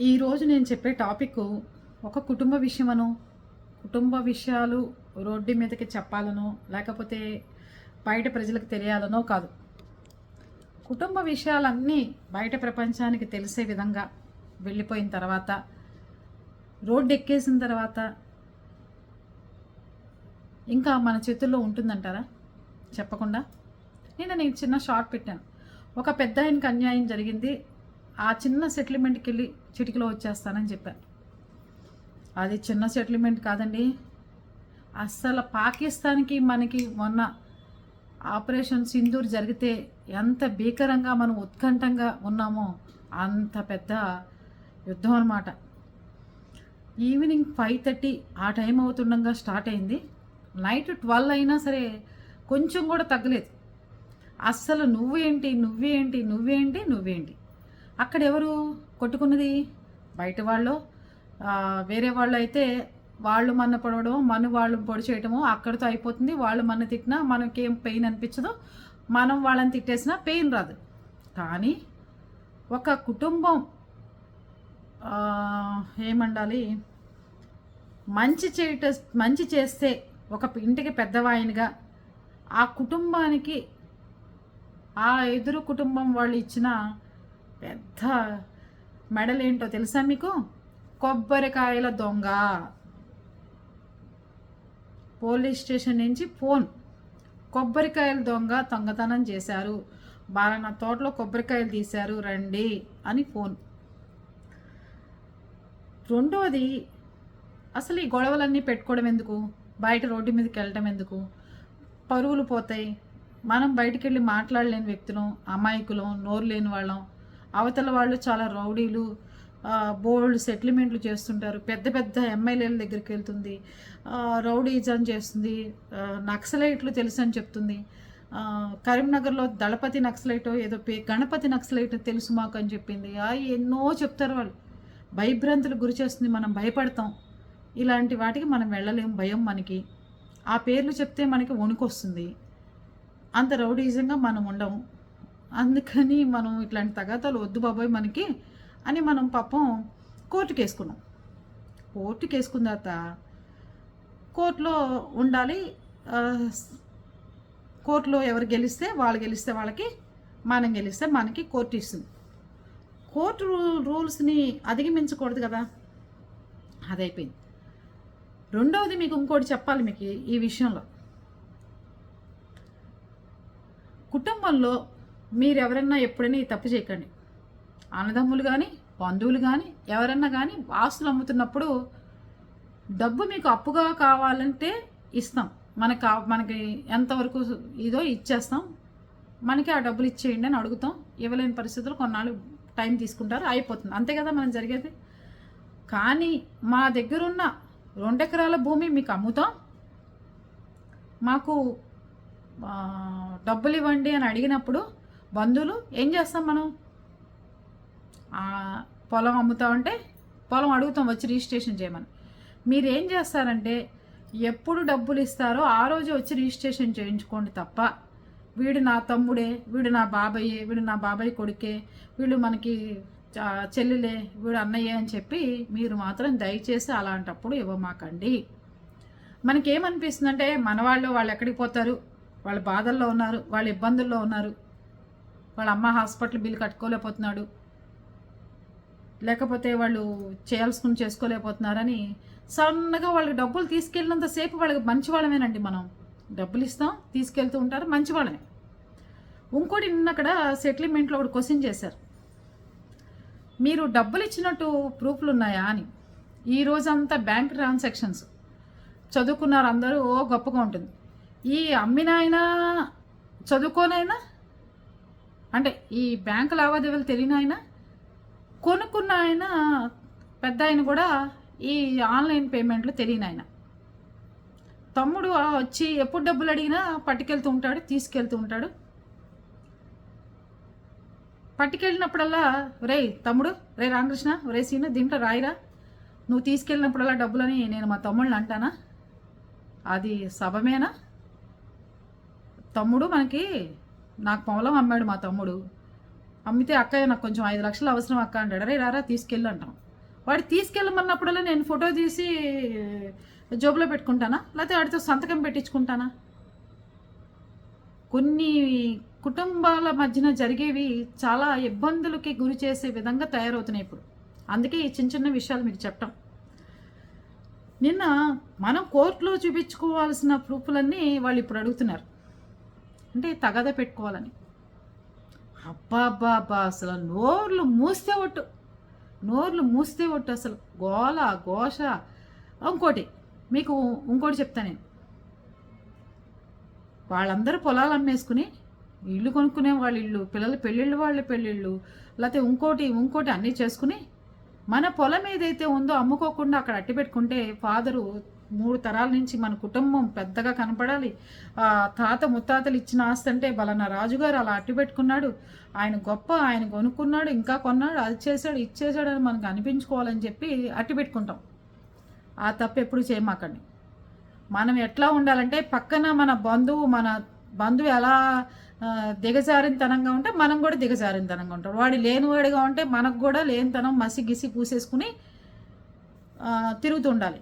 ఈరోజు నేను చెప్పే టాపిక్ ఒక కుటుంబ విషయమను కుటుంబ విషయాలు రోడ్డు మీదకి చెప్పాలనో లేకపోతే బయట ప్రజలకు తెలియాలనో కాదు. కుటుంబ విషయాలన్నీ బయట ప్రపంచానికి తెలిసే విధంగా వెళ్ళిపోయిన తర్వాత రోడ్డు ఎక్కేసిన తర్వాత ఇంకా మన చేతుల్లో ఉంటుందంటారా? చెప్పకుండా? నేను నేను చిన్న షార్ట్ పెట్టాను. ఒక పెద్ద ఆయనకి అన్యాయం జరిగింది. ఆ చిన్న సెటిల్మెంట్కి వెళ్ళి చిటికలో వచ్చేస్తానని చెప్పాను అది చిన్న సెటిల్మెంట్ కాదండి. అస్సలు పాకిస్తాన్కి మనకి మొన్న ఆపరేషన్ సింధూర్ జరిగితే ఎంత భీకరంగా మనం ఉత్కంఠంగా ఉన్నామో అంత పెద్ద యుద్ధం అనమాట ఈవినింగ్ ఫైవ్ థర్టీ ఆ టైం అవుతుండగా స్టార్ట్ అయింది. నైట్ ట్వెల్వ్ అయినా సరే కొంచెం కూడా తగ్గలేదు. అస్సలు నువ్వేంటి నువ్వేంటి నువ్వేంటి నువ్వేంటి? అక్కడ ఎవరు కొట్టుకున్నది? బయట వాళ్ళు? వేరే వాళ్ళు అయితే వాళ్ళు మన పొడవడం మన వాళ్ళు పొడి చేయటము అక్కడితో అయిపోతుంది. వాళ్ళు మన తిట్టినా మనకేం పెయిన్ అనిపించదు. మనం వాళ్ళని తిట్టేసినా పెయిన్ రాదు. కానీ ఒక కుటుంబం ఏమండాలి? మంచి చేయట మంచి చేస్తే ఒక ఇంటికి పెద్దవాయినిగా ఆ కుటుంబానికి ఆ ఎదురు కుటుంబం వాళ్ళు ఇచ్చిన పెద్ద మెడల్ ఏంటో తెలుసా మీకు? కొబ్బరికాయల దొంగ. పోలీస్ స్టేషన్ నుంచి ఫోన్. కొబ్బరికాయల దొంగ దొంగతనం చేశారు. బాగా నా తోటలో కొబ్బరికాయలు తీశారు రండి అని ఫోన్. రెండవది అసలు ఈ గొడవలన్నీ పెట్టుకోవడం ఎందుకు? బయట రోడ్డు మీదకి వెళ్ళటం ఎందుకు? పరువులు పోతాయి. మనం బయటికి వెళ్ళి మాట్లాడలేని వ్యక్తులం అమాయకులం నోరు లేని వాళ్ళం. అవతల వాళ్ళు చాలా రౌడీలు బోల్డ్ సెటిల్మెంట్లు చేస్తుంటారు. పెద్ద పెద్ద ఎమ్మెల్యేల దగ్గరికి వెళ్తుంది. రౌడీజం చేస్తుంది. నక్సలైట్లు తెలుసు అని చెప్తుంది. కరీంనగర్లో దళపతి నక్సలైట్ ఏదో పే గణపతి నక్సలైట్ తెలుసు మాకు అని చెప్పింది. ఆ, ఎన్నో చెప్తారు వాళ్ళు. భయభ్రాంతులు గురి చేస్తుంది. మనం భయపడతాం. ఇలాంటి వాటికి మనం వెళ్ళలేం. భయం మనకి. ఆ పేర్లు చెప్తే మనకి వణుకొస్తుంది. అంత రౌడీజంగా మనం ఉండము అందుకని మనం ఇట్లాంటి తగాదాలు వద్దు బాబాయ్ మనకి అని మనం పాపం కోర్టుకి వేసుకున్నాం కోర్టుకి వేసుకున్న తర్వాత కోర్టులో ఉండాలి కోర్టులో ఎవరు గెలిస్తే వాళ్ళు గెలిస్తే వాళ్ళకి మనం గెలిస్తే మనకి కోర్టు ఇస్తుంది. కోర్టు రూ- రూల్స్ని అధిగమించకూడదు కదా. అదైపోయింది. రెండవది మీకు ఇంకోటి చెప్పాలి మీకు ఈ విషయంలో. కుటుంబంలో మీరు ఎవరన్నా ఎప్పుడైనా ఈ తప్పు చేయకండి. అన్నదమ్ములు కానీ బంధువులు కానీ ఎవరన్నా కానీ ఆస్తులు అమ్ముతున్నప్పుడు డబ్బు మీకు అప్పుగా కావాలంటే ఇస్తాం. మనకు కా మనకి ఎంతవరకు ఇదో ఇచ్చేస్తాం. మనకి ఆ డబ్బులు ఇచ్చేయండి అని అడుగుతాం. ఇవ్వలేని పరిస్థితులు కొన్నాళ్ళు టైం తీసుకుంటారు అయిపోతుంది. అంతే కదా మనం జరిగేది? కానీ మా దగ్గరున్న రెండెకరాల భూమి మీకు అమ్ముతాం. మాకు డబ్బులు ఇవ్వండి అని అడిగినప్పుడు బంధువులు ఏం చేస్తాం మనం? పొలం అమ్ముతా ఉంటే పొలం అడుగుతాం వచ్చి రిజిస్ట్రేషన్ చేయమని. మీరు ఏం చేస్తారంటే ఎప్పుడు డబ్బులు ఇస్తారో ఆ రోజు వచ్చి రిజిస్ట్రేషన్ చేయించుకోండి తప్ప వీడు నా తమ్ముడే వీడు నా బాబాయే వీడు నా బాబాయ్ కొడుకే వీళ్ళు మనకి చెల్లెలే వీడు అన్నయ్య అని చెప్పి మీరు మాత్రం దయచేసి అలాంటప్పుడు ఇవ్వమాకండి. మనకేమనిపిస్తుందంటే మన వాళ్ళు వాళ్ళు ఎక్కడికి పోతారు? వాళ్ళ బాధల్లో ఉన్నారు వాళ్ళ ఇబ్బందుల్లో ఉన్నారు. వాళ్ళ అమ్మ హాస్పిటల్ బిల్ కట్టుకోలేకపోతున్నాడు. లేకపోతే వాళ్ళు చేయాల్సుకుని చేసుకోలేకపోతున్నారని సన్నగా వాళ్ళకి డబ్బులు తీసుకెళ్ళినంతసేపు వాళ్ళకి మంచి వాళ్ళమేనండి మనం. డబ్బులు ఇస్తాం తీసుకెళ్తూ ఉంటారు మంచి వాళ్ళమే ఇంకోటి నిన్న అక్కడ సెటిల్మెంట్లో ఒకటి క్వశ్చన్ చేశారు. మీరు డబ్బులు ఇచ్చినట్టు ప్రూఫ్లు ఉన్నాయా అని. ఈ రోజంతా బ్యాంక్ ట్రాన్సాక్షన్స్. చదువుకున్నారు అందరూ ఓ గొప్పగా ఉంటుంది. ఈ అమ్మినైనా చదువుకోనైనా అంటే ఈ బ్యాంకు లావాదేవీలు తెలియని ఆయన కొనుక్కున్న ఆయన పెద్ద ఆయన కూడా ఈ ఆన్లైన్ పేమెంట్లు తెలియని ఆయన. తమ్ముడు వచ్చి ఎప్పుడు డబ్బులు అడిగినా పట్టుకెళ్తూ ఉంటాడు తీసుకెళ్తూ ఉంటాడు. పట్టుకెళ్ళినప్పుడల్లా రే తమ్ముడు రే రామకృష్ణ రే సీను దీంట్లో రాయిరా. నువ్వు తీసుకెళ్ళినప్పుడల్లా డబ్బులని నేను మా తమ్ముళ్ళని అంటానా? అది సభమేనా తమ్ముడు మనకి నాకు పొలం అమ్మాడు మా తమ్ముడు. అమ్మితే అక్కయ్య నాకు కొంచెం ఐదు లక్షలు అవసరం అక్క అంటాడు. అరే రారా తీసుకెళ్ళి అంటాం. వాడు తీసుకెళ్ళమన్నప్పుడల్లా నేను ఫోటో తీసి జోబులో పెట్టుకుంటానా? లేకపోతే వాడితో సంతకం పెట్టించుకుంటానా? కొన్ని కుటుంబాల మధ్యన జరిగేవి చాలా ఇబ్బందులకి గురి చేసే విధంగా తయారవుతున్నాయి ఇప్పుడు. అందుకే ఈ చిన్న చిన్న విషయాలు మీకు చెప్పటం. నిన్న మనం కోర్టులో చూపించుకోవాల్సిన ప్రూఫ్లన్నీ వాళ్ళు ఇప్పుడు అడుగుతున్నారు. అంటే తగద పెట్టుకోవాలని. అబ్బా అబ్బా అసలు నోర్లు మూస్తే ఒట్టు. నోర్లు మూస్తే ఒట్టు అసలు. గోల ఘోష. ఇంకోటి మీకు ఇంకోటి చెప్తా నేను. వాళ్ళందరూ పొలాలు అమ్మేసుకుని ఇల్లు కొనుక్కునే వాళ్ళ ఇల్లు పిల్లల పెళ్ళిళ్ళు వాళ్ళ పెళ్ళిళ్ళు లేకపోతే ఇంకోటి ఇంకోటి అన్నీ చేసుకుని మన పొలం ఏదైతే ఉందో అమ్ముకోకుండా అక్కడ అట్టి పెట్టుకుంటే ఫాదరు మూడు తరాల నుంచి మన కుటుంబం పెద్దగా కనపడాలి. తాత ముత్తాతలు ఇచ్చిన ఆస్తి అంటే బలన్న రాజుగారు అలా అట్టి పెట్టుకున్నాడు. ఆయన గొప్ప ఆయన కొనుక్కున్నాడు ఇంకా కొన్నాడు అది చేశాడు ఇది అని మనకు అనిపించుకోవాలని చెప్పి అట్టి పెట్టుకుంటాం. ఆ తప్పు ఎప్పుడు చేయమాకండి. మనం ఎట్లా ఉండాలంటే పక్కన మన బంధువు మన బంధువు ఎలా దిగజారినతనంగా ఉంటే మనం కూడా దిగజారినతనంగా ఉంటాం. వాడు లేనివాడిగా ఉంటే మనకు కూడా లేనితనం మసి గిసి పూసేసుకుని తిరుగుతుండాలి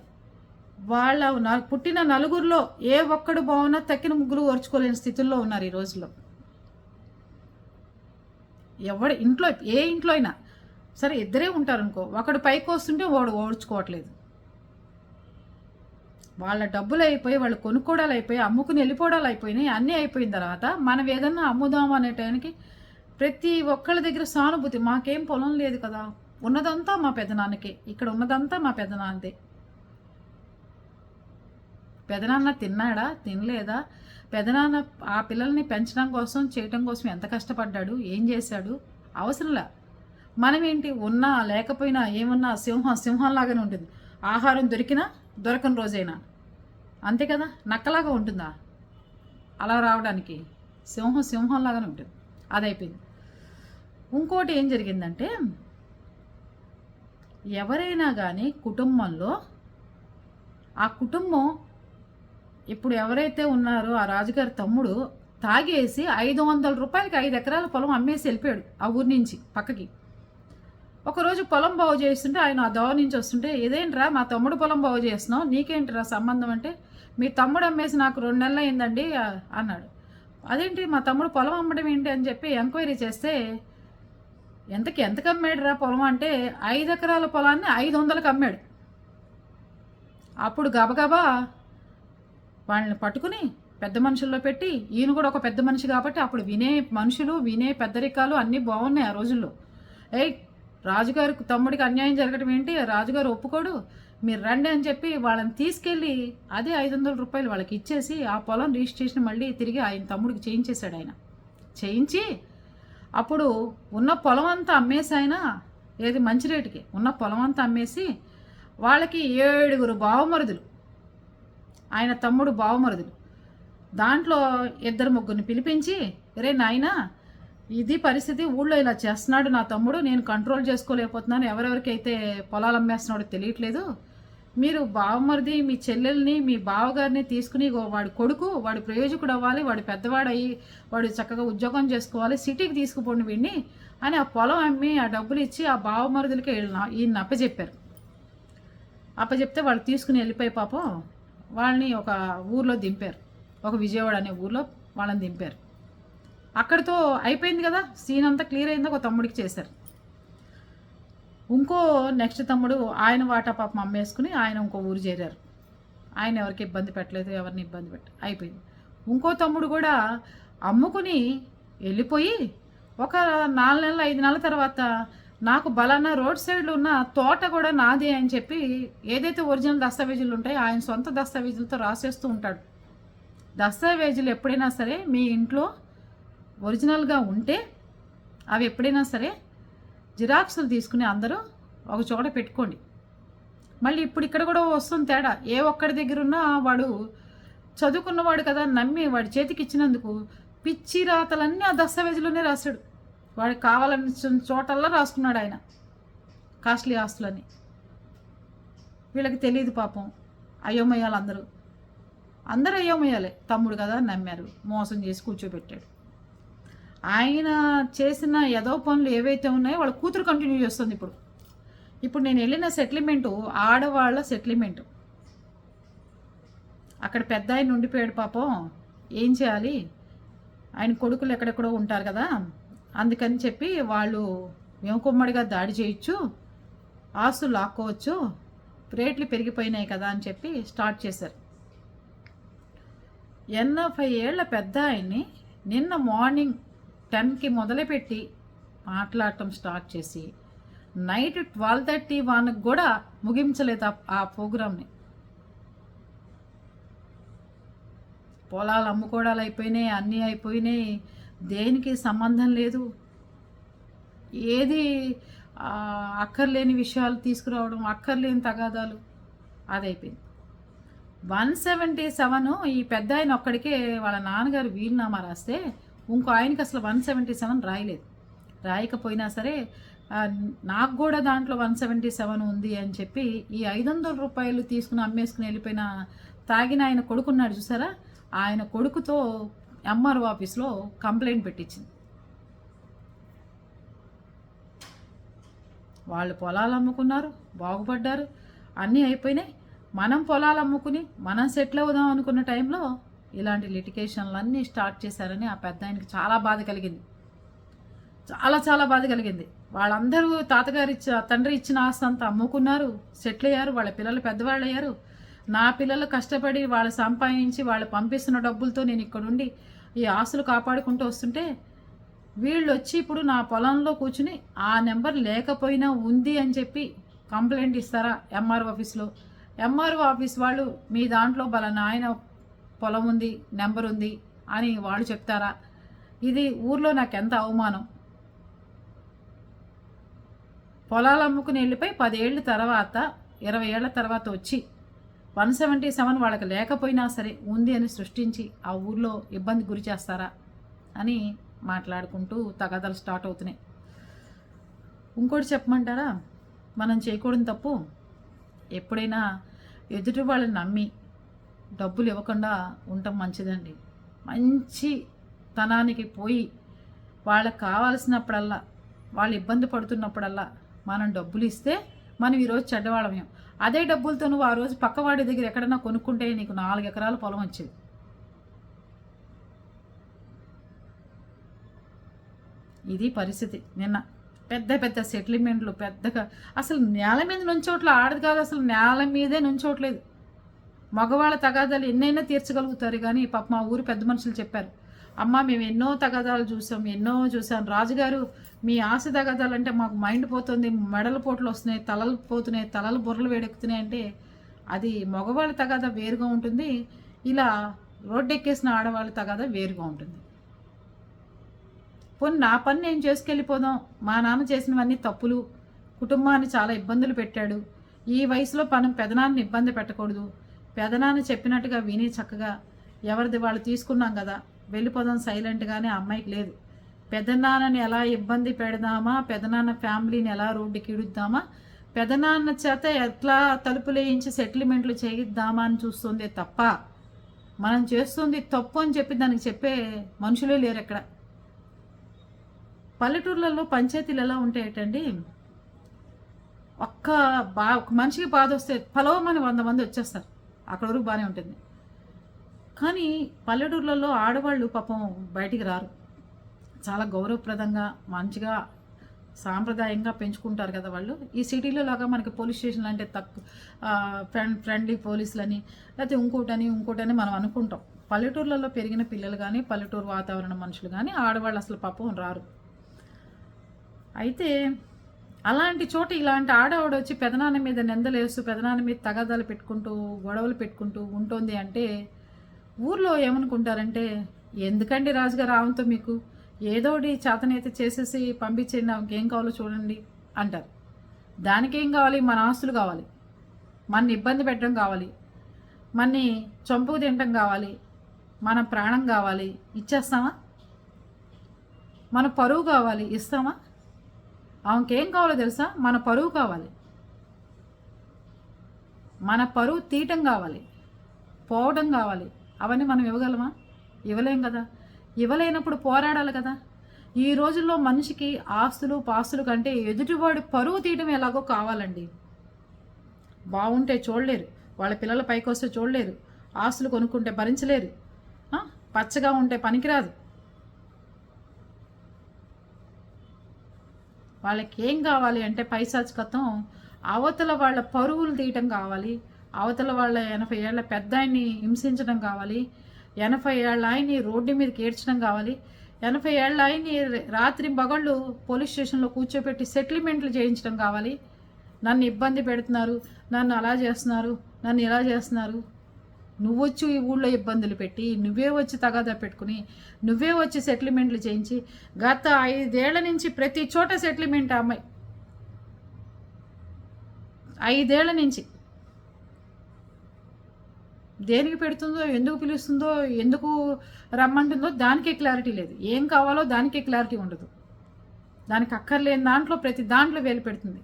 వాళ్ళ న- పుట్టిన నలుగురిలో ఏ ఒక్కడు బాగున్నా తక్కిన ముగ్గురు ఓర్చుకోలేని స్థితుల్లో ఉన్నారు ఈ రోజుల్లో. ఎవడు ఇంట్లో ఏ ఇంట్లో అయినా సరే ఇద్దరే ఉంటారు అనుకో ఒకడు పైకి వస్తుంటే వాడు ఓడ్చుకోవట్లేదు వాళ్ళ డబ్బులు అయిపోయి వాళ్ళు కొనుక్కోవడాలు అయిపోయి అమ్ముకుని వెళ్ళిపోవడాలు అయిపోయినాయి అన్నీ అయిపోయిన తర్వాత మనం ఏదన్నా అమ్ముదాం అనే టైంకి ప్రతి ఒక్కళ్ళ దగ్గర సానుభూతి మాకేం పొలం లేదు కదా ఉన్నదంతా మా పెదనాన్నకే ఇక్కడ ఉన్నదంతా మా పెదనాన్నదే పెదనాన్న తిన్నాడా? తినలేదా? పెదనాన్న ఆ పిల్లల్ని పెంచడం కోసం చేయటం కోసం ఎంత కష్టపడ్డాడు? ఏం చేశాడు? అవసరంలా. మనం ఏంటి ఉన్నా లేకపోయినా ఏమున్నా సింహం సింహంలాగానే ఉంటుంది. ఆహారం దొరికినా దొరకని రోజైనా. అంతే కదా? నక్కలాగా ఉంటుందా? అలా రావడానికి సింహం సింహంలాగానే ఉంటుంది. అదైపోయింది. ఇంకోటి ఏం జరిగిందంటే ఎవరైనా కానీ కుటుంబంలో ఆ కుటుంబం ఇప్పుడు ఎవరైతే ఉన్నారో ఆ రాజుగారి తమ్ముడు తాగేసి ఐదు వందల రూపాయలకి ఐదు ఎకరాల పొలం అమ్మేసి వెళ్ళిపోయాడు ఆ ఊరి నుంచి పక్కకి. ఒకరోజు పొలం బాగు చేస్తుంటే ఆయన ఆ దోవ నుంచి వస్తుంటే ఇదేంట్రా మా తమ్ముడు పొలం బాగు చేస్తున్నావు? నీకేంటిరా సంబంధం అంటే? మీ తమ్ముడు అమ్మేసి నాకు రెండు నెలలు అయిందండి అన్నాడు. అదేంటి మా తమ్ముడు పొలం అమ్మడం ఏంటి? అని చెప్పి ఎంక్వైరీ చేస్తే ఎంతకి ఎంతకు అమ్మాడురా పొలం? అంటే ఐదు ఎకరాల పొలాన్ని ఐదు వందలకు అమ్మాడు. అప్పుడు గబగబా వాళ్ళని పట్టుకుని పెద్ద మనుషుల్లో పెట్టి ఈయన కూడా ఒక పెద్ద మనిషి కాబట్టి అప్పుడు వినే మనుషులు వినే పెద్దరికాలు అన్నీ బాగున్నాయి ఆ రోజుల్లో. ఏయ్ రాజుగారికి తమ్ముడికి అన్యాయం జరగడం ఏంటి? రాజుగారు ఒప్పుకోడు. మీరు రండి అని చెప్పి వాళ్ళని తీసుకెళ్ళి అదే ఐదు వందల రూపాయలు వాళ్ళకి ఇచ్చేసి ఆ పొలం రిజిస్ట్రేషన్ మళ్ళీ తిరిగి ఆయన తమ్ముడికి చేయించేశాడు ఆయన. చేయించి అప్పుడు ఉన్న పొలం అంతా అమ్మేసి ఆయన ఏది మంచి రేటుకి ఉన్న పొలం అంతా అమ్మేసి వాళ్ళకి ఏడుగురు బావమరుదులు. ఆయన తమ్ముడు బావమరుదులు. దాంట్లో ఇద్దరు ముగ్గురిని పిలిపించి రే నాయనా ఇది పరిస్థితి ఊళ్ళో ఇలా చేస్తున్నాడు నా తమ్ముడు నేను కంట్రోల్ చేసుకోలేకపోతున్నాను ఎవరెవరికైతే పొలాలు అమ్మేస్తున్నాడో తెలియట్లేదు. మీరు బావమరిది మీ చెల్లెల్ని మీ బావగారిని తీసుకుని వాడి కొడుకు వాడి ప్రయోజకుడు అవ్వాలి వాడు పెద్దవాడయి వాడు చక్కగా ఉద్యోగం చేసుకోవాలి సిటీకి తీసుకుపోండి వీడిని అని ఆ పొలం అమ్మి ఆ డబ్బులు ఇచ్చి ఆ బావమరుదులకి వీళ్ళని ఈయన అప్పచెప్పారు. అప్పచెప్తే వాళ్ళు తీసుకుని వెళ్ళిపోయి పాపం వాళ్ళని ఒక ఊర్లో దింపారు. ఒక విజయవాడ అనే ఊర్లో వాళ్ళని దింపారు. అక్కడితో అయిపోయింది కదా సీన్ అంతా క్లియర్ అయిందా ఒక తమ్ముడికి చేశారు. ఇంకో నెక్స్ట్ తమ్ముడు ఆయన వాటా పాపం అమ్మేసుకుని ఆయన ఇంకో ఊరు చేరారు. ఆయన ఎవరికి ఇబ్బంది పెట్టలేదు ఎవరిని ఇబ్బంది పెట్ట అయిపోయింది. ఇంకో తమ్ముడు కూడా అమ్ముకుని వెళ్ళిపోయి ఒక నాలుగు నెలలు ఐదు నెలల తర్వాత నాకు బలానా రోడ్ సైడ్లో ఉన్న తోట కూడా నాదే అని చెప్పి ఏదైతే ఒరిజినల్ దస్తావేజులు ఉంటాయో ఆయన సొంత దస్తావేజులతో రాసేస్తూ ఉంటాడు. దస్తావేజులు ఎప్పుడైనా సరే మీ ఇంట్లో ఒరిజినల్గా ఉంటే అవి ఎప్పుడైనా సరే జిరాక్స్లు తీసుకుని అందరూ ఒక చోట పెట్టుకోండి. మళ్ళీ ఇప్పుడు ఇక్కడ కూడా వస్తుంది తేడా. ఏ ఒక్కడి దగ్గర ఉన్నా వాడు చదువుకున్నవాడు కదా నమ్మి వాడి చేతికి ఇచ్చినందుకు పిచ్చి రాతలన్నీ ఆ దస్తావేజులోనే రాశాడు. వాడికి కావాలని చోటల్లా రాసుకున్నాడు ఆయన. కాస్ట్లీ ఆస్తులని వీళ్ళకి తెలియదు పాపం. అయోమయాలు అందరూ అందరూ అయోమయాలే. తమ్ముడు కదా నమ్మారు. మోసం చేసి కూర్చోబెట్టాడు. ఆయన చేసిన యదో పనులు ఏవైతే ఉన్నాయో వాళ్ళ కూతురు కంటిన్యూ చేస్తుంది ఇప్పుడు. ఇప్పుడు నేను వెళ్ళిన సెటిల్మెంటు ఆడవాళ్ళ సెటిల్మెంట్. అక్కడ పెద్ద ఆయన ఉండిపోయాడు పాపం. ఏం చేయాలి? ఆయన కొడుకులు ఎక్కడెక్కడో ఉంటారు కదా. అందుకని చెప్పి వాళ్ళు వెంకుమ్మడిగా దాడి చేయొచ్చు ఆస్తులు లాక్కోవచ్చు రేట్లు పెరిగిపోయినాయి కదా అని చెప్పి స్టార్ట్ చేశారు. ఎనభై ఏళ్ళ పెద్ద ఆయన్ని నిన్న మార్నింగ్ టెన్కి మొదలుపెట్టి మాట్లాడటం స్టార్ట్ చేసి నైట్ ట్వెల్వ్ థర్టీ వన్కి కూడా ముగించలేదు ఆ- ఆ ప్రోగ్రామ్ని. పొలాలు అమ్ముకోవడాలు అయిపోయినాయి అన్నీ అయిపోయినాయి దేనికి సంబంధం లేదు. ఏది అక్కర్లేని విషయాలు తీసుకురావడం అక్కర్లేని తగాదాలు అదైపోయింది. వన్ సెవెంటీ సెవెన్ ఈ పెద్ద ఆయన ఒక్కడికే వాళ్ళ నాన్నగారు వీలునామా రాస్తే ఇంకో ఆయనకి అసలు వన్ సెవెంటీ సెవెన్ రాయలేదు. రాయకపోయినా సరే నాకు కూడా దాంట్లో వన్ సెవెంటీ సెవెన్ ఉంది అని చెప్పి ఈ ఐదు వందల రూపాయలు తీసుకుని అమ్మేసుకుని వెళ్ళిపోయిన తాగిన ఆయన కొడుకున్నాడు చూసారా? ఆయన కొడుకుతో ఎంఆర్ఓ ఆఫీస్లో కంప్లైంట్ పెట్టించింది. వాళ్ళు పొలాలు అమ్ముకున్నారు బాగుపడ్డారు అన్నీ అయిపోయినాయి. మనం పొలాలు అమ్ముకుని మనం సెటిల్ అవుదాం అనుకున్న టైంలో ఇలాంటి లిటికేషన్లు అన్నీ స్టార్ట్ చేశారని ఆ పెద్ద ఆయనకి చాలా బాధ కలిగింది. చాలా చాలా బాధ కలిగింది. వాళ్ళందరూ తాతగారు ఇచ్చిన తండ్రి ఇచ్చిన ఆస్తి అంతా అమ్ముకున్నారు సెటిల్ అయ్యారు వాళ్ళ పిల్లలు పెద్దవాళ్ళు అయ్యారు నా పిల్లలు కష్టపడి వాళ్ళు సంపాదించి వాళ్ళు పంపిస్తున్న డబ్బులతో నేను ఇక్కడుండి ఈ ఆస్తులు కాపాడుకుంటూ వస్తుంటే వీళ్ళు వచ్చి ఇప్పుడు నా పొలంలో కూర్చుని ఆ నెంబర్ లేకపోయినా ఉంది అని చెప్పి కంప్లైంట్ ఇస్తారా ఎంఆర్ఓ ఆఫీస్లో? ఎంఆర్ఓ ఆఫీస్ వాళ్ళు మీ దాంట్లో బల నాయన పొలం ఉంది నెంబర్ ఉంది అని వాళ్ళు చెప్తారా? ఇది ఊర్లో నాకు ఎంత అవమానం. పొలాలు అమ్ముకుని వెళ్ళిపోయి పదేళ్ళ తర్వాత ఇరవై ఏళ్ళ తర్వాత వచ్చి వన్ సెవెంటీ సెవెన్ వాళ్ళకి లేకపోయినా సరే ఉంది అని సృష్టించి ఆ ఊర్లో ఇబ్బంది గురి చేస్తారా అని మాట్లాడుకుంటూ తగాదాలు స్టార్ట్ అవుతున్నాయి. ఇంకోటి చెప్పమంటారా? మనం చేయకూడని తప్పు? ఎప్పుడైనా ఎదుటి వాళ్ళని నమ్మి డబ్బులు ఇవ్వకుండా ఉండటం మంచిదండి. మంచి తనానికి పోయి వాళ్ళకి కావాల్సినప్పుడల్లా వాళ్ళు ఇబ్బంది పడుతున్నప్పుడల్లా మనం డబ్బులు ఇస్తే మనం ఈరోజు చెడ్డవాళ్ళమే అదే డబ్బులతో నువ్వు ఆ రోజు పక్కవాడి దగ్గర ఎక్కడన్నా కొనుక్కుంటే నీకు నాలుగు ఎకరాల పొలం వచ్చేది. ఇది పరిస్థితి. నిన్న పెద్ద పెద్ద సెటిల్మెంట్లు పెద్దగా అసలు నేల మీద నుంచోట్ల ఆడదు కాదు అసలు నేల మీదే నుంచోట్లేదు. మగవాళ్ళ తగాదాలు ఎన్నైనా తీర్చగలుగుతారు కానీ పాప మా ఊరు పెద్ద మనుషులు చెప్పారు అమ్మ మేము ఎన్నో తగదాలు చూసాం ఎన్నో చూసాం. రాజుగారు మీ ఆశ తగదాలు అంటే మాకు మైండ్ పోతుంది మెడల పోట్లు వస్తున్నాయి తలలు పోతున్నాయి తలలు బుర్రలు వేడెక్కుతున్నాయి అంటే అది మగవాళ్ళ తగాదా వేరుగా ఉంటుంది. ఇలా రోడ్డెక్కేసిన ఆడవాళ్ళ తగాదా వేరుగా ఉంటుంది. పోనీ నా పని నేను చేసుకెళ్ళిపోదాం. మా నాన్న చేసినవన్నీ తప్పులు. కుటుంబాన్ని చాలా ఇబ్బందులు పెట్టాడు. ఈ వయసులో మనం పెదనాన్ని ఇబ్బంది పెట్టకూడదు. పెదనాన్న చెప్పినట్టుగా విని చక్కగా ఎవరిది వాళ్ళు తీసుకున్నాం కదా వెళ్ళిపోదాం సైలెంట్గానే అమ్మాయికి లేదు. పెదనాన్నని ఎలా ఇబ్బంది పెడదామా? పెదనాన్న ఫ్యామిలీని ఎలా రోడ్డుకి ఇడుద్దామా పెదనాన్న చేత ఎట్లా తలుపులేయించి సెటిల్మెంట్లు చేయిద్దామా అని చూస్తుంది తప్ప మనం చేస్తుంది తప్పు అని చెప్పి దానికి చెప్పే మనుషులే లేరు ఎక్కడ. పల్లెటూర్లలో పంచాయతీలు ఎలా ఉంటాయటండి? ఒక్క బా ఒక మనిషికి బాధ వస్తే పలవమని వంద మంది వచ్చేస్తారు. అక్కడ వరకు బాగానే ఉంటుంది. కానీ పల్లెటూర్లలో ఆడవాళ్ళు పాపం బయటికి రారు. చాలా గౌరవప్రదంగా మంచిగా సాంప్రదాయంగా పెంచుకుంటారు కదా వాళ్ళు. ఈ సిటీలో లాగా మనకి పోలీస్ స్టేషన్లు అంటే తక్కువ ఫ్రెండ్ ఫ్రెండ్లీ పోలీసులని లేకపోతే ఇంకోటని ఇంకోటని మనం అనుకుంటాం. పల్లెటూర్లలో పెరిగిన పిల్లలు కానీ పల్లెటూరు వాతావరణ మనుషులు కానీ ఆడవాళ్ళు అసలు పాపం రారు. అయితే అలాంటి చోట ఇలాంటి ఆడవాడు వచ్చి పెదనాన్న మీద నిందలేస్తూ పెదనాన్న మీద తగాదాలు పెట్టుకుంటూ గొడవలు పెట్టుకుంటూ ఉంటుంది అంటే ఊర్లో ఏమనుకుంటారంటే ఎందుకండి రాజుగారు రావంతో మీకు? ఏదోటి చేతనైతే చేసేసి పంపించేయండి ఏం కావాలో చూడండి అంటారు. దానికేం కావాలి? మన ఆస్తులు కావాలి. మన ఇబ్బంది పెట్టడం కావాలి. మన్ని చంపుకు తినటం కావాలి. మన ప్రాణం కావాలి. ఇచ్చేస్తామా? మన పరువు కావాలి. ఇస్తామా? ఆమెకేం కావాలో తెలుసా? మన పరువు కావాలి. మన పరువు తీయటం కావాలి. పోవడం కావాలి. అవన్నీ మనం ఇవ్వగలమా? ఇవ్వలేం కదా. ఇవ్వలేనప్పుడు పోరాడాలి కదా. ఈ రోజుల్లో మనిషికి ఆస్తులు పాస్తులు కంటే ఎదుటివాడి పరువు తీయడం ఎలాగో కావాలండి. బాగుంటే చూడలేరు. వాళ్ళ పిల్లల పైకి వస్తే చూడలేరు. ఆస్తులు కొనుక్కుంటే భరించలేరు. పచ్చగా ఉంటే పనికిరాదు. వాళ్ళకి ఏం కావాలి అంటే పైశాచికత్వం అవతల వాళ్ళ పరువులు తీయటం కావాలి. అవతల వాళ్ళ ఎనభై ఏళ్ళ పెద్ద ఆయన్ని హింసించడం కావాలి. ఎనభై ఏళ్ళ ఆయన్ని రోడ్డు మీద ఏడ్చడం కావాలి. ఎనభై ఏళ్ళ ఆయన్ని రాత్రి మగళ్ళు పోలీస్ స్టేషన్లో కూర్చోబెట్టి సెటిల్మెంట్లు చేయించడం కావాలి. నన్ను ఇబ్బంది పెడుతున్నారు. నన్ను అలా చేస్తున్నారు. నన్ను ఇలా చేస్తున్నారు. నువ్వు వచ్చి ఈ ఊళ్ళో ఇబ్బందులు పెట్టి నువ్వే వచ్చి తగాదా పెట్టుకుని నువ్వే వచ్చి సెటిల్మెంట్లు చేయించి గత ఐదేళ్ళ నుంచి ప్రతి చోట సెటిల్మెంట్ అమ్మాయి. ఐదేళ్ళ నుంచి. దేనికి పెడుతుందో ఎందుకు పిలుస్తుందో ఎందుకు రమ్మంటుందో దానికే క్లారిటీ లేదు. ఏం కావాలో దానికే క్లారిటీ ఉండదు. దానికి అక్కర్లేని దాంట్లో ప్రతి దాంట్లో వేలు పెడుతుంది.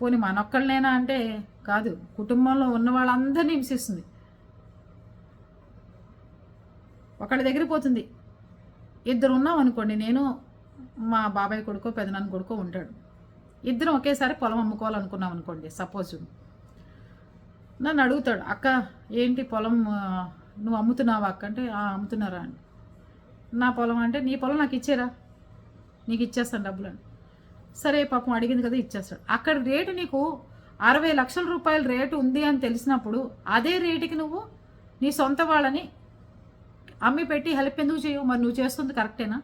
పోనీ మనొక్కళ్ళనేనా అంటే కాదు కుటుంబంలో ఉన్న వాళ్ళందరినీ హింసిస్తుంది. ఒకళ్ళ దగ్గర పోతుంది. ఇద్దరు ఉన్నాం అనుకోండి నేను మా బాబాయ్ కొడుకో పెదనాన్న కొడుకో ఉంటాడు. ఇద్దరం ఒకేసారి పొలం అమ్ముకోవాలనుకున్నాం అనుకోండి సపోజ్ నన్ను అడుగుతాడు అక్క ఏంటి పొలం నువ్వు అమ్ముతున్నావా అక్క? అంటే అమ్ముతున్నారా అని. నా పొలం అంటే నీ పొలం నాకు ఇచ్చేరా? నీకు ఇచ్చేస్తాను డబ్బులని. సరే పాపం అడిగింది కదా ఇచ్చేస్తాడు. అక్కడ రేటు నీకు అరవై లక్షల రూపాయల రేటు ఉంది అని తెలిసినప్పుడు అదే రేటుకి నువ్వు నీ సొంత వాళ్ళని అమ్మి పెట్టి హెల్ప్ ఎందుకు చేయవు? మరి నువ్వు చేస్తుంది కరెక్టేనా?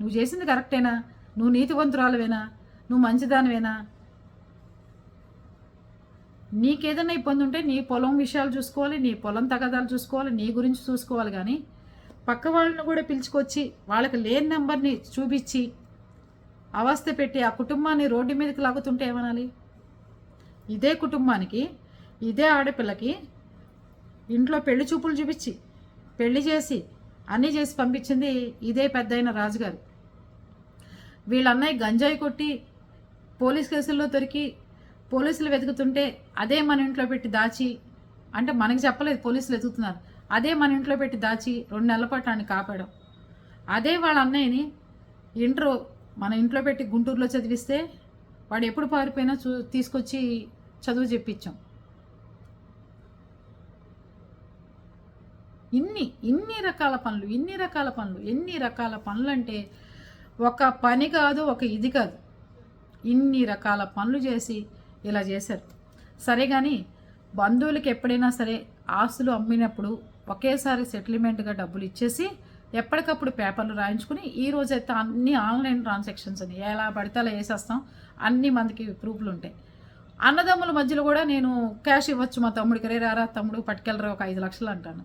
నువ్వు చేసింది కరెక్టేనా? నువ్వు నీతివంతురాలువేనా? నువ్వు మంచిదానివేనా? నీకేదైనా ఇబ్బంది ఉంటే నీ పొలం విషయాలు చూసుకోవాలి నీ పొలం తగదాలు చూసుకోవాలి నీ గురించి చూసుకోవాలి కానీ పక్క వాళ్ళని కూడా పిలుచుకొచ్చి వాళ్ళకి లేని నెంబర్ని చూపించి అవస్థ పెట్టి ఆ కుటుంబాన్ని రోడ్డు మీదకి లాగుతుంటే ఏమనాలి? ఇదే కుటుంబానికి ఇదే ఆడపిల్లకి ఇంట్లో పెళ్ళి చూపులు చూపించి పెళ్ళి చేసి అన్నీ చేసి పంపించింది ఇదే పెద్దయిన రాజుగారు. వీళ్ళ అన్నయ్య గంజాయి కొట్టి పోలీస్ కేసుల్లో దొరికి పోలీసులు వెతుకుతుంటే అదే మన ఇంట్లో పెట్టి దాచి అంటే మనకి చెప్పలేదు పోలీసులు వెతుకుతున్నారు. అదే మన ఇంట్లో పెట్టి దాచి రెండు నెలల పాటు ఆయన కాపాడాం. అదే వాళ్ళ అన్నయ్యని ఇంటర్ మన ఇంట్లో పెట్టి గుంటూరులో చదివిస్తే వాడు ఎప్పుడు పారిపోయినా చూ తీసుకొచ్చి చదువు చెప్పించాం. ఇన్ని ఇన్ని రకాల పనులు ఇన్ని రకాల పనులు ఎన్ని రకాల పనులు అంటే ఒక పని కాదు ఒక ఇది కాదు. ఇన్ని రకాల పనులు చేసి ఇలా చేశారు. సరే కానీ బంధువులకి ఎప్పుడైనా సరే ఆస్తులు అమ్మినప్పుడు ఒకేసారి సెటిల్మెంట్గా డబ్బులు ఇచ్చేసి ఎప్పటికప్పుడు పేపర్లు రాయించుకుని ఈ రోజైతే అన్ని ఆన్లైన్ ట్రాన్సాక్షన్స్ అని ఎలా పడితే అలా వేసేస్తాం. అన్ని మందికి ప్రూఫ్లు ఉంటాయి. అన్నదమ్ముల మధ్యలో కూడా నేను క్యాష్ ఇవ్వచ్చు మా తమ్ముడికి. రే రారా తమ్ముడు పట్టుకెళ్ళరా ఒక ఐదు లక్షలు అంటాను.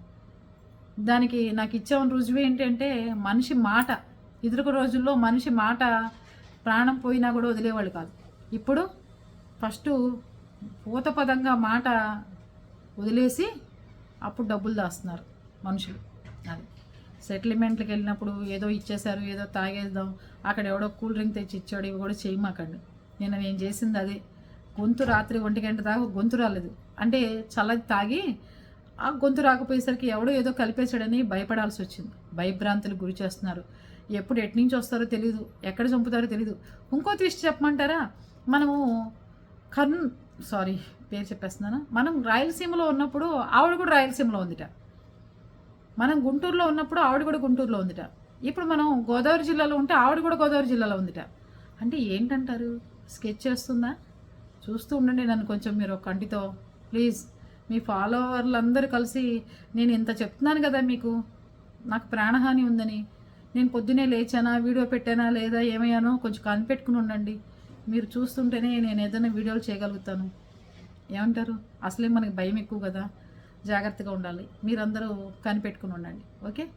దానికి నాకు ఇచ్చామని రుజువు ఏంటంటే మనిషి మాట ఇదిరుకు రోజుల్లో మనిషి మాట ప్రాణం పోయినా కూడా వదిలేవాళ్ళు కాదు. ఇప్పుడు ఫస్ట్ పూతపదంగా మాట వదిలేసి అప్పుడు డబ్బులు దాస్తున్నారు మనుషులు. అది సెటిల్మెంట్లకు వెళ్ళినప్పుడు ఏదో ఇచ్చేశారు ఏదో తాగేద్దాం అక్కడ ఎవడో కూల్ డ్రింక్ తెచ్చి ఇచ్చాడు ఇవి కూడా చేయమాకండి. నిన్న నేను చేసింది అదే. గొంతు రాత్రి ఒంటి గంట దాకా గొంతు రాలేదు. అంటే చల్లది తాగి ఆ గొంతు రాకపోయేసరికి ఎవడో ఏదో కలిపేశాడని భయపడాల్సి వచ్చింది. భయభ్రాంతులు గురి చేస్తున్నారు. ఎప్పుడు ఎట్నుంచి వస్తారో తెలియదు ఎక్కడ చంపుతారో తెలియదు ఇంకో twist చెప్పమంటారా? మనము కర్న్ సారీ పేరు చెప్పేస్తున్నాను? మనం రాయలసీమలో ఉన్నప్పుడు ఆవిడ కూడా రాయలసీమలో ఉందిట. మనం గుంటూరులో ఉన్నప్పుడు ఆవిడ కూడా గుంటూరులో ఉందిట. ఇప్పుడు మనం గోదావరి జిల్లాలో ఉంటే ఆవిడ కూడా గోదావరి జిల్లాలో ఉందిట. అంటే ఏంటంటారు? స్కెచ్ చేస్తుందా? చూస్తూ ఉండండి నన్ను కొంచెం మీరు ఒక కంటితో. ప్లీజ్ మీ ఫాలోవర్లు అందరూ కలిసి నేను ఇంత చెప్తున్నాను కదా మీకు. నాకు ప్రాణహాని ఉందని. నేను పొద్దునే లేచానా వీడియో పెట్టానా లేదా ఏమయ్యానో కొంచెం కనిపెట్టుకుని ఉండండి. మీరు చూస్తుంటేనే నేను ఏదైనా వీడియోలు చేయగలుగుతాను. ఏమంటారు? అసలే మనకి భయం ఎక్కువ కదా. జాగ్రత్తగా ఉండాలి. మీరందరూ కనిపెట్టుకుని ఉండండి. ఓకే?